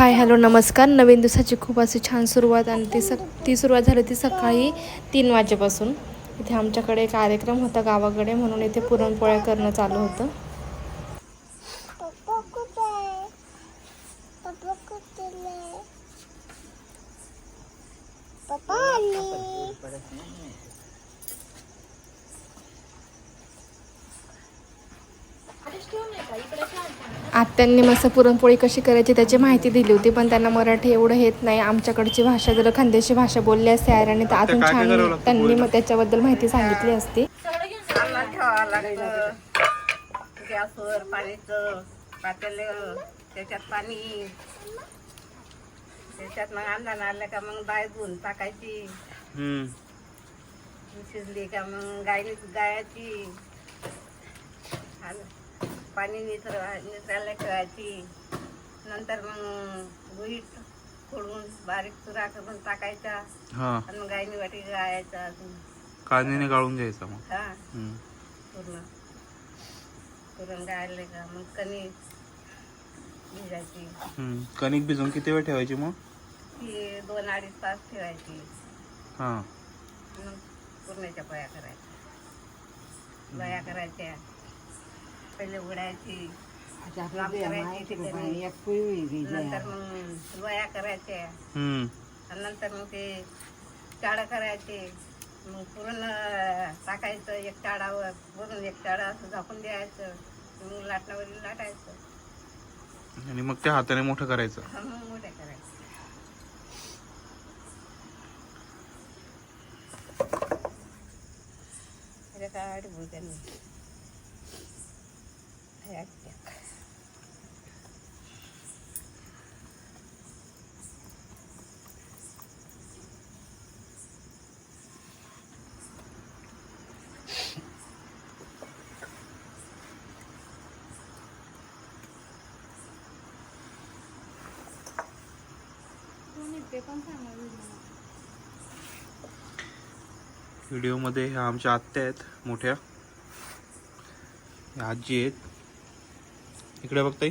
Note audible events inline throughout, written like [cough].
Hi hello नमस्कार. नवीन दिवसाची खूप अशी छान सुरुवात आणि ती सक ती सुरुवात झाली ती सकाळी तीन वाजेपासून. इथे आमच्याकडे कार्यक्रम होता गावाकडे म्हणून इथे पुरणपोळ्या करणं चालू होतं. आत्यांनी मस्त पुरणपोळी कशी करायची त्याची माहिती दिली होती पण त्यांना मराठी एवढं येत नाही. आमच्याकडची भाषा जर खानदेशी भाषा बोलली असते आणि तर अजून छान त्यांनी मग त्याच्याबद्दल माहिती सांगितली असती. गॅसवर पाणीचं पातेलं त्याच्यात पाणी. त्याच्यात मग अंदान आलं का मग धुवून टाकायची. हम्म. शिजली का मग गायनी गायाची. पाणी निचर निचरायला ठेवायची. नंतर मग गुईट फोडून बारीक चुरा करून टाकायचा. हा. आणि मग गायनी वाटी गायचा अजून. कांद्याने गाळून घ्यायचा मग. हा. हम्म. पूर्ण. पुरण गाळले का मग कणिक भिजायची. हम्म. कणिक भिजवून किती वेळ ठेवायची मग? ती दोन अडीच तास ठेवायची. हा. मग पुरणाच्या पोळ्या करायच्या. लया करायच्या. पहिले उडायची लांब करायची ठिकाणी नंतर मग वया करायच्या हम्म. आणि नंतर मग ते चाळं करायचे. मग पुरण टाकायचं एक चाळावर वरून एक चाळा असं झाकून द्यायचं. मग लाटण्यावरील लाटायचं. आणि मग त्या हाताने मोठं करायचं. हा, मग मोठ्या करायचं. काय बोलत्यांनी व्हिडिओमध्ये ह्या आमच्या आत्या आहेत मोठ्या. ह्या आजी आहेत. इकडे बघताय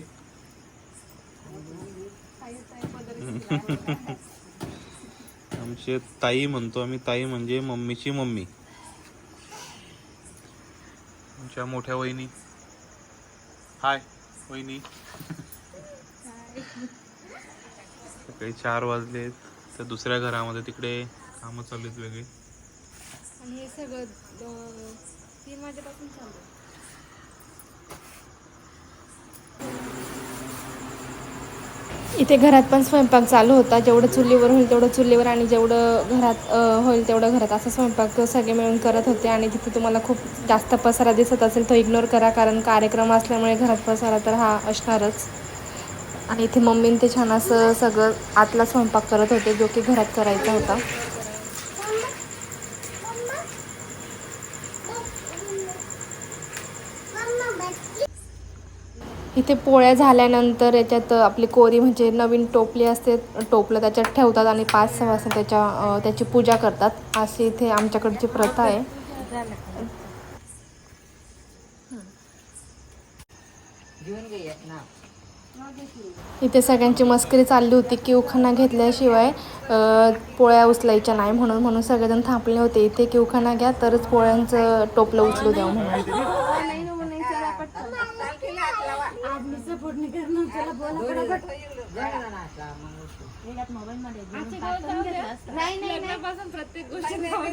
आमचे ताई म्हणतो आम्ही ताई म्हणजे मम्मीची मम्मी. आमच्या मोठ्या वहिनी. हाय वहिनी. सकाळी चार वाजलेत तर दुसऱ्या घरामध्ये तिकडे कामं चालू आहेत वेगळी. आणि हे सगळं तीन वाजेपासून चालू इथे घरात पण स्वयंपाक चालू होता. जेवढं चुलीवर होईल तेवढं चुलीवर आणि जेवढं घरात होईल तेवढं घरात असा स्वयंपाक सगळे मिळून करत होते. आणि तिथे तुम्हाला खूप जास्त पसारा दिसत असेल तो इग्नोर करा कारण कार्यक्रम असल्यामुळे घरात पसारा तर हा असणारच. आणि इथे मम्मीने ते छान असं सगळं आतला स्वयंपाक करत होते जो की घरात करायचा होता. इथे पोळ्या झाल्यानंतर याच्यात आपली कोरी म्हणजे नवीन टोपली असते टोपलं त्याच्यात ठेवतात आणि पाच सहा वाजता त्याच्या त्याची पूजा करतात. अशी इथे आमच्याकडची प्रथा आहे. इथे सगळ्यांची मस्करी चालली होती की उखाणा घेतल्याशिवाय पोळ्या उचलायच्या नाही म्हणून म्हणून सगळेजण थांबले होते. इथे की उखाणा घ्या तरच पोळ्यांचं टोपलं उचलू द्या म्हणून.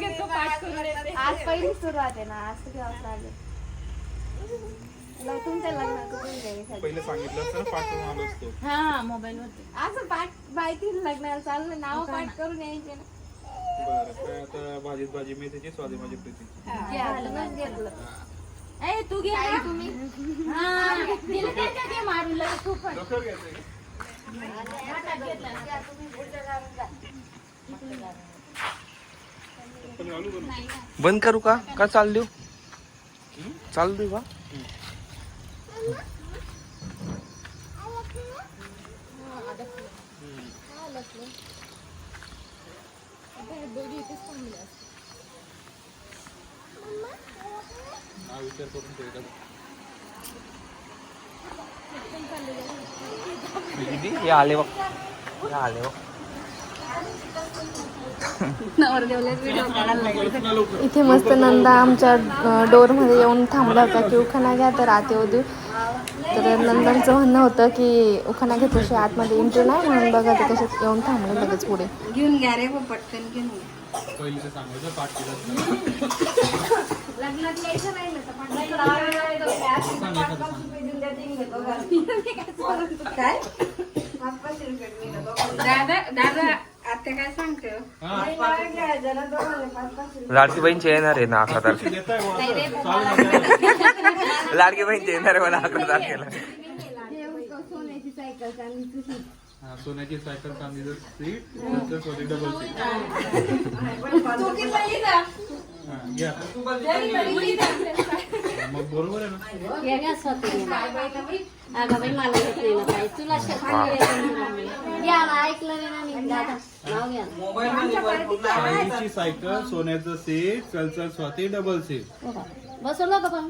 आज पहिली सुरुवात आहे ना आज किती वाजता आले? ल- तुमच्या लग्नाचं कोण द्यायचं? पहिले सांगितलं असतं ना पाठवून आलो असतो. हा मोबाईल वरती. असं पाठ माहिती लग्नाला चाललं नाव पाठ करून यायचे ना. बरं काय आता भाजीत भाजी मेथीची स्वादी माझी प्रीतीची. घालूनच घेतलं ए तू घे ना. हा, बंद करू का? का चाल देऊ? चाल देऊ का? विचार करून हे आले बघ. आले इथे मस्त नंदा आमच्या डोरमध्ये येऊन थांबला होता की उखाणा घ्या तर आत येऊ देऊ. तर नंदांचं म्हणणं होतं की उखाणा घेतल्याशिवाय आतमध्ये एंट्री नाही म्हणून बघा ते कशात येऊन थांबले लगेच पुढे. घेऊन घ्या रे पटकन घेऊन घ्या. पहिले तर सांगायचं पाठ केलं [laughs] काय दादा दादा आता काय सांगते? लाडकी बहीणचे येणार आहे ना अकरा तारखेला. लाडकी बहीणचे येणार आहे मला अकरा तारखेला. सोन्याची सायकल सोन्याची सायकल चांदीचं सीट नंतर सोनी डबल सीट हा. मग बरोबर आहे ना? हे घ्या स्वतः अगं बाई मला येत नाही ना काही तुला शेतात घ्या ना ऐकलं सायकल सोन्याचं सीट चलचल स्वाती डबल सीट बसवलं का? पण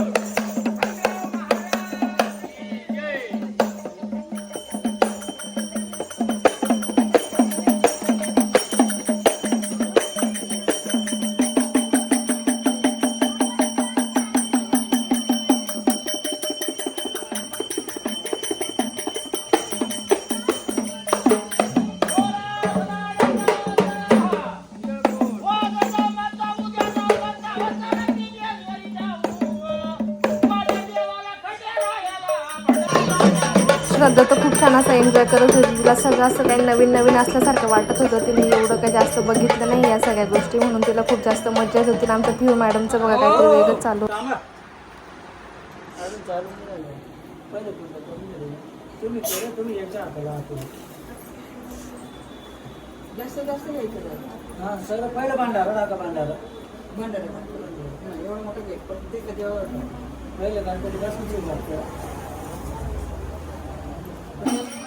श्रद्धा तर खूप छान असं एन्जॉय करत होती. तिला सगळं असं काही नवीन नवीन असल्यासारखं वाटत होतं. तिने एवढं काही जास्त बघितलं नाही या सगळ्या गोष्टी. म्हणून तिला खूप जास्त मजा येत होती. आमच्या पिऊ मॅडमचं बघा काहीतरी वेगळंच चालू. होतं. हा सगळं पहिलं भांडार नाका भांडार. भांडार एवढं मोठं पहिलं गणपती बसून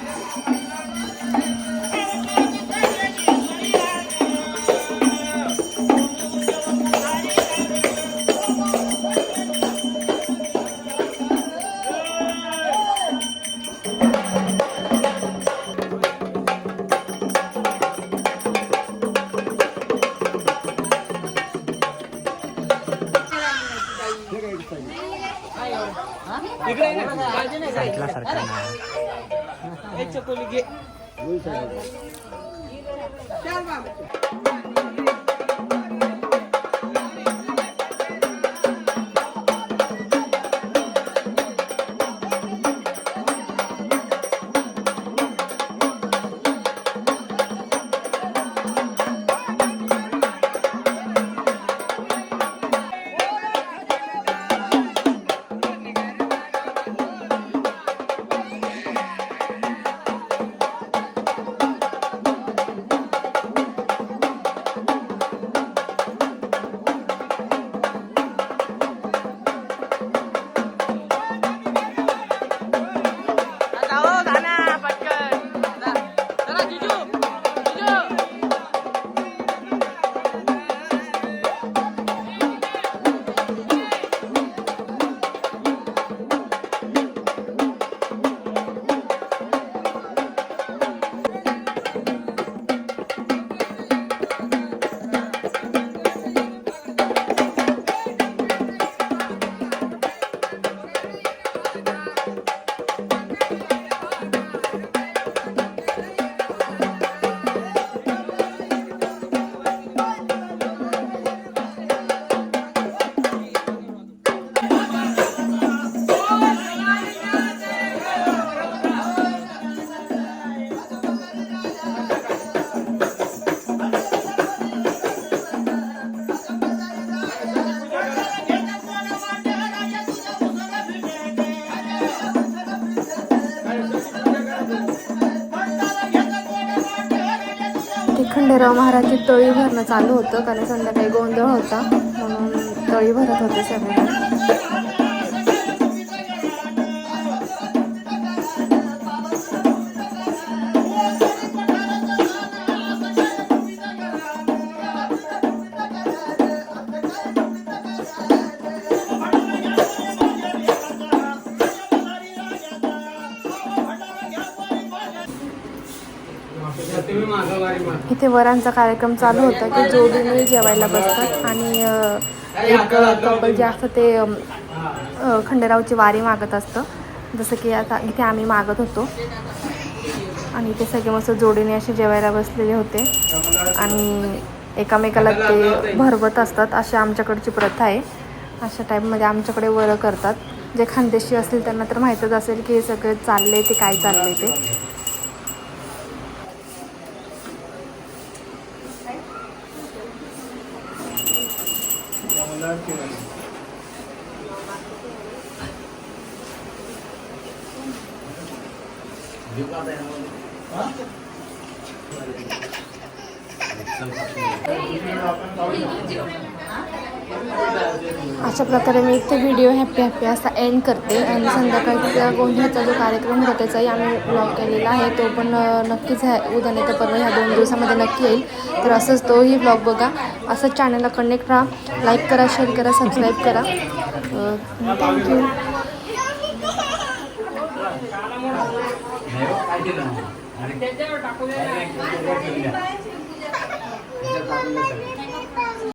Música ಹಾಯ್ ಹಾಯ್ ಇದು ಏನಾಯ್ತು ಸೈಕಲ್ ಚಾಲ್ ಬಾ खंडेराव महाराजची तळी भरणं चालू होतं कारण संध्याकाळी गोंधळ होता म्हणून तळी भरत होते सगळे. इथे वरांचा कार्यक्रम चालू होता की जोडीने जेवायला बसतात आणि एक कपल जे असतं ते खंडेरावची वारी मागत असतं. जसं की आता इथे आम्ही मागत होतो. आणि ते सगळे मस्त जोडीने असे जेवायला बसलेले होते. आणि एकामेकाला ते भरवत असतात. अशी आमच्याकडची प्रथा आहे. अशा टाईपमध्ये आमच्याकडे वरं करतात. जे खानदेशी असतील त्यांना तर माहीतच असेल की हे सगळे चालले ते काय चालले ते. 你就挂在那，啊？अशा प्रकारे मी इथे व्हिडिओ हॅप्पी हॅप्पी असा एंड करते आणि संध्याकाळचा गोंधळचा जो कार्यक्रम होता त्याचाही आम्ही ब्लॉग केलेला आहे तो पण नक्कीच ह्या उद्या नाही तर परवा ह्या दोन दिवसामध्ये नक्की येईल तर असंच तोही ब्लॉग बघा असंच चॅनलला कनेक्ट राहा लाईक करा शेअर करा सबस्क्राईब करा थँक्यू त्याच्यावर